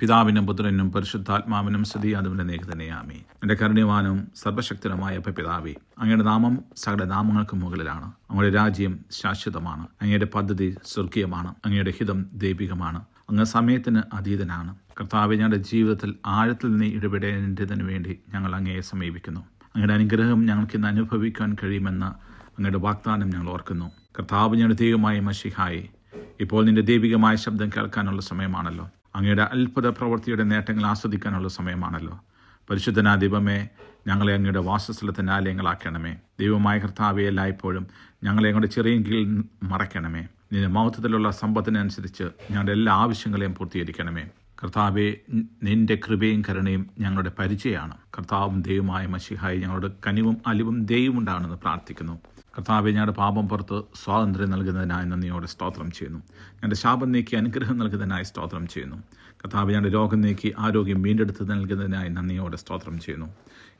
പിതാവിനും പുത്രനും പരിശുദ്ധാത്മാവിനും സ്തുതി അതുപോലെ നേക്ക് തന്നെയാമേ എന്റെ കരുണ്യവാനും സർവശക്തനുമായ പിതാവി അങ്ങയുടെ നാമം സകല നാമങ്ങൾക്ക് മുകളിലാണ്. അങ്ങയുടെ രാജ്യം ശാശ്വതമാണ്. അങ്ങയുടെ പദ്ധതി സ്വർഗീയമാണ്. അങ്ങയുടെ ഹിതം ദൈവികമാണ്. അങ്ങ് സമയത്തിന് അതീതനാണ്. കർത്താവ് ഞങ്ങളുടെ ജീവിതത്തിൽ ആഴത്തിൽ നിന്ന് ഇടപെടേണ്ടതിനു വേണ്ടി ഞങ്ങൾ അങ്ങയെ സമീപിക്കുന്നു. അങ്ങയുടെ അനുഗ്രഹം ഞങ്ങൾക്ക് ഇന്ന് അനുഭവിക്കാൻ കഴിയുമെന്ന് അങ്ങയുടെ വാഗ്ദാനം ഞങ്ങൾ ഓർക്കുന്നു. കർത്താവ് ഞങ്ങളുടെ ദൈവമായ മഷിഹായി ഇപ്പോൾ നിന്റെ ദൈവികമായ ശബ്ദം കേൾക്കാനുള്ള സമയമാണല്ലോ. അങ്ങയുടെ അത്ഭുത പ്രവൃത്തിയുടെ നേട്ടങ്ങൾ ആസ്വദിക്കാനുള്ള സമയമാണല്ലോ. പരിശുദ്ധനാ ദൈവമേ ഞങ്ങളെ അങ്ങയുടെ വാസസ്ഥലത്തിന്റെ ആലയങ്ങളാക്കണമേ. ദൈവമായ കർത്താവെ എല്ലായ്പ്പോഴും ഞങ്ങളെ അങ്ങയുടെ ചെറിയ കീഴിൽ മറയ്ക്കണമേ. നിന്റെ മഹത്വത്തിലുള്ള സമ്പത്തിനനുസരിച്ച് ഞങ്ങളുടെ എല്ലാ ആവശ്യങ്ങളെയും പൂർത്തീകരിക്കണമേ. കർത്താവെ നിന്റെ കൃപയും കരുണയും ഞങ്ങളുടെ പരിചയമാണ്. കർത്താവും ദൈവമായ മഷിഹായി ഞങ്ങളുടെ കനിവും അലിവും ദൈവം ഉണ്ടാകണമെന്ന് പ്രാർത്ഥിക്കുന്നു. കർത്താവെ ഞങ്ങളുടെ പാപം പുറത്ത് സ്വാതന്ത്ര്യം നൽകുന്നതിനായി നന്ദിയോടെ സ്തോത്രം ചെയ്യുന്നു. ഞങ്ങളുടെ ശാപം നീക്കി അനുഗ്രഹം നൽകുന്നതിനായി സ്തോത്രം ചെയ്യുന്നു. കർത്താവ് ഞങ്ങളുടെ രോഗം നീക്കി ആരോഗ്യം വീണ്ടെടുത്ത് നൽകുന്നതിനായി നന്ദിയോടെ സ്തോത്രം ചെയ്യുന്നു.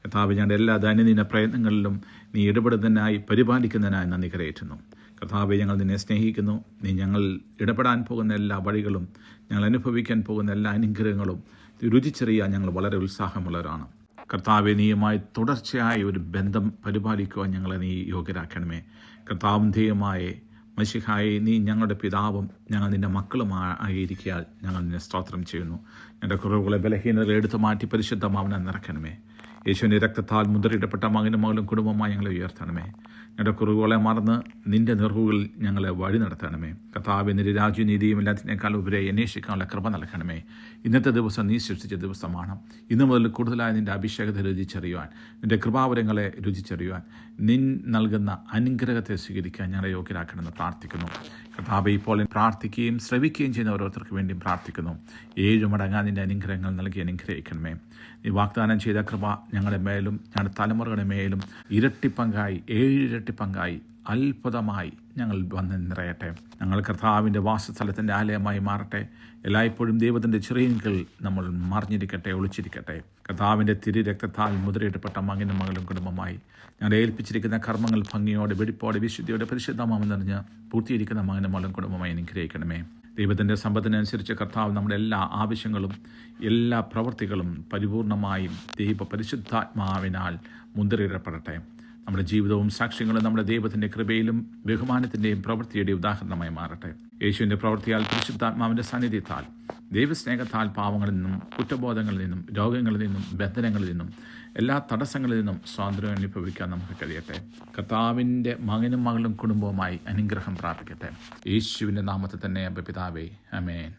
കർത്താവ് ഞങ്ങളുടെ എല്ലാ ദൈനംദിന പ്രയത്നങ്ങളിലും നീ ഇടപെടുന്നതിനായി പരിപാലിക്കുന്നതിനായി നന്ദി കരയേറ്റുന്നു. കർത്താവെ ഞങ്ങൾ നിന്നെ സ്നേഹിക്കുന്നു. നീ ഞങ്ങൾ ഇടപെടാൻ പോകുന്ന എല്ലാ വഴികളും ഞങ്ങൾ അനുഭവിക്കാൻ പോകുന്ന എല്ലാ അനുഗ്രഹങ്ങളും രുചിച്ചെറിയാൻ ഞങ്ങൾ വളരെ ഉത്സാഹമുള്ളവരാണ്. കർത്താവെ നീയുമായി തുടർച്ചയായ ഒരു ബന്ധം പരിപാലിക്കുവാൻ ഞങ്ങളെ നീ യോഗ്യരാക്കണമേ. കർത്താവും ധേയമായ മഷിഹായി നീ ഞങ്ങളുടെ പിതാവും ഞങ്ങൾ നിന്റെ മക്കളുമായിരിക്കാൽ ഞങ്ങൾ നിന്നെ സ്തോത്രം ചെയ്യുന്നു. ഞങ്ങളുടെ കുറവുകളെ ബലഹീനതകളെ എടുത്തു മാറ്റി പരിശുദ്ധമാവനെ നിറക്കണമേ യേശുവിന്റെ രക്തത്താൽ മുദ്രയിടപ്പെട്ട മകനും മകളും കുടുംബമായി ഞങ്ങളെ ഉയർത്തണമേ. ഞങ്ങളുടെ കുറവുകളെ മറന്ന് നിന്റെ നിറവുകളിൽ ഞങ്ങളെ വഴി നടത്തണമേ. കഥാവ് നിന്റെ രാജ്യനീതിയും എല്ലാത്തിനേക്കാൾ ഉപരി അന്വേഷിക്കാനുള്ള കൃപ നൽകണമേ. ഇന്നത്തെ ദിവസം നീ സൃഷ്ടിച്ച ദിവസമാണ്. ഇന്നു മുതൽ കൂടുതലായി നിന്റെ അഭിഷേകത്തെ രുചിച്ചറിയുവാൻ നിന്റെ കൃപാവരങ്ങളെ രുചിച്ചറിയുവാൻ നിൻ നൽകുന്ന അനുഗ്രഹത്തെ സ്വീകരിക്കാൻ ഞങ്ങളെ യോഗ്യരാക്കണമെന്ന് പ്രാർത്ഥിക്കുന്നു. കഥാബ് ഇപ്പോൾ പ്രാർത്ഥിക്കുകയും ശ്രവിക്കുകയും ചെയ്യുന്ന ഓരോരുത്തർക്ക് വേണ്ടിയും പ്രാർത്ഥിക്കുന്നു. ഏഴ് മടങ്ങാൻ നിന്റെ അനുഗ്രഹങ്ങൾ നൽകി അനുഗ്രഹിക്കണമേ. നീ വാഗ്ദാനം ചെയ്ത കൃപ ഞങ്ങളുടെ മേലും ഞങ്ങളുടെ തലമുറകളുടെ മേലും ഇരട്ടി പങ്കായി ഏഴ് ഇരട്ടി പങ്കായി അത്ഭുതമായി ഞങ്ങൾ വന്ന് നിറയട്ടെ. ഞങ്ങൾ കർത്താവിന്റെ വാസസ്ഥലത്തിന്റെ ആലയമായി മാറട്ടെ. എല്ലായ്പ്പോഴും ദൈവത്തിന്റെ ചെറിയൻകൾ നമ്മൾ മറിഞ്ഞിരിക്കട്ടെ ഒളിച്ചിരിക്കട്ടെ. കർത്താവിന്റെ തിരി രക്തത്താൽ മുദ്രയിടപ്പെട്ട മകനും മകളും കുടുംബമായി. ഞങ്ങൾ ഏൽപ്പിച്ചിരിക്കുന്ന കർമ്മങ്ങൾ ഭംഗിയോടെ വെടിപ്പോടെ വിശുദ്ധിയോടെ പരിശുദ്ധമാമെന്നറിഞ്ഞ് പൂർത്തീകരിക്കുന്ന മകനും മകളും കുടുംബമായി അനുഗ്രഹിക്കണമേ. ദൈവത്തിന്റെ സമ്പത്തിനനുസരിച്ച് കർത്താവ് നമ്മുടെ എല്ലാ ആവശ്യങ്ങളും എല്ലാ പ്രവൃത്തികളും പരിപൂർണമായും ദൈവ പരിശുദ്ധാത്മാവിനാൽ മുദ്രയിടപ്പെടട്ടെ. നമ്മുടെ ജീവിതവും സാക്ഷ്യങ്ങളും നമ്മുടെ ദൈവത്തിന്റെ കൃപയിലും ബഹുമാനത്തിന്റെയും പ്രവൃത്തിയുടെയും ഉദാഹരണമായി മാറട്ടെ. യേശുവിന്റെ പ്രവൃത്തിയാൽ പരിശുദ്ധാത്മാവിന്റെ സാന്നിധ്യത്താൽ ദൈവസ്നേഹത്താൽ പാവങ്ങളിൽ നിന്നും കുറ്റബോധങ്ങളിൽ നിന്നും രോഗങ്ങളിൽ നിന്നും ബന്ധനങ്ങളിൽ നിന്നും എല്ലാ തടസ്സങ്ങളിൽ നിന്നും സ്വാതന്ത്ര്യം അനുഭവിക്കാൻ നമുക്ക് കഴിയട്ടെ. കർത്താവിന്റെ മകനും മകളും കുടുംബവുമായി അനുഗ്രഹം പ്രാപിക്കട്ടെ. യേശുവിന്റെ നാമത്തിൽ തന്നെ പിതാവേ അമേൻ